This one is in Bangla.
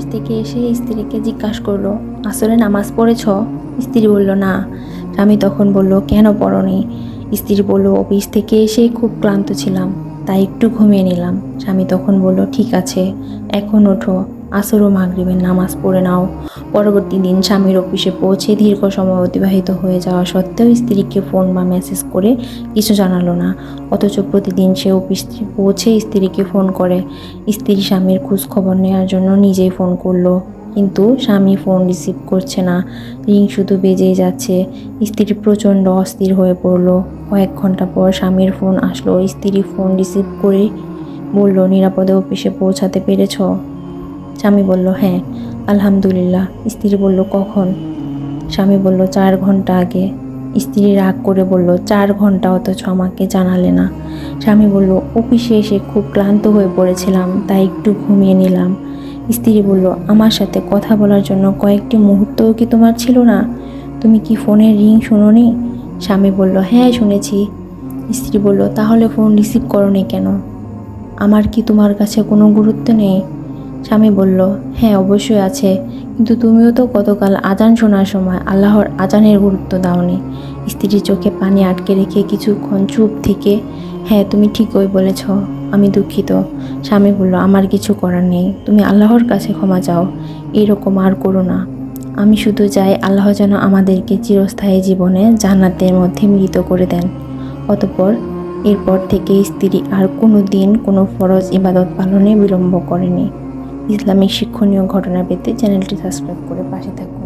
থেকে এসে স্ত্রীকে জিজ্ঞাসা করল আসলে নামাজ পড়েছ? স্ত্রী বলল, না। স্বামী তখন বলল, কেন পড়নি? স্ত্রী বলল, অফিস থেকে এসে খুব ক্লান্ত ছিলাম। তাই একটু ঘুমিয়ে নিলাম। স্বামী তখন বলল, ঠিক আছে, এখন ওঠো। আসর ও মাগরিবের নামাজ পড়ে নাও। পরবর্তী দিন স্বামীর অফিসে পৌঁছে দীর্ঘ সময় অতিবাহিত হয়ে যাওয়া সত্ত্বেও স্ত্রীকে ফোন বা মেসেজ করে কিছু জানালো না। অথচ প্রতিদিন সে অফিস পৌঁছে স্ত্রীকে ফোন করে। স্ত্রী স্বামীর খোঁজ খবর নেওয়ার জন্য নিজেই ফোন করল। কিন্তু স্বামী ফোন রিসিভ করছে না। রিং শুধু বেজেই যাচ্ছে। স্ত্রী প্রচণ্ড অস্থির হয়ে পড়ল। কয়েক ঘণ্টা পর স্বামীর ফোন আসলো। স্ত্রী ফোন রিসিভ করে বলল, নিরাপদে অফিসে পৌঁছাতে পেরেছ? স্বামী বলল হ্যাঁ আলহামদুলিল্লাহ। স্ত্রী বলল, কখন? স্বামী বলল, চার ঘণ্টা আগে। স্ত্রী রাগ করে বলল, চার ঘণ্টা অথচ আমাকে জানালে না। স্বামী বলল, অফিসে এসে খুব ক্লান্ত হয়ে পড়েছিলাম, তাই একটু ঘুমিয়ে নিলাম। স্ত্রী বলল, আমার সাথে কথা বলার জন্য কয়েকটি মুহূর্তও কি তোমার ছিল না? তুমি কি ফোনের রিং শোনোনি? স্বামী বলল হ্যাঁ শুনেছি। স্ত্রী বলল, তাহলে ফোন রিসিভ করো করনি কেন? আমার কি তোমার কাছে কোনো গুরুত্ব নেই? স্বামী বলল হ্যাঁ অবশ্যই আছে, কিন্তু তুমিও তো গতকাল আজান শোনার সময় আল্লাহর আজানের গুরুত্ব দাওনি। স্ত্রীর চোখে পানি আটকে রেখে কিছুক্ষণ চুপ থেকে হ্যাঁ তুমি ঠিকই বলেছ, আমি দুঃখিত। স্বামী বলল, আমার কিছু করার নেই, তুমি আল্লাহর কাছে ক্ষমা চাও, এরকম আর করো না। আমি শুধু চাই আল্লাহ যেন আমাদেরকে চিরস্থায়ী জীবনে জান্নাতের মধ্যে মিলিত করে দেন। অতপর এরপর থেকে স্ত্রী আর কোনো দিন কোনো ফরজ ইবাদত পালনে বিলম্ব করেনি। ইসলামিক শিক্ষণীয় ঘটনা পেতে চ্যানেলটি সাবস্ক্রাইব করে পাশে থাকুন।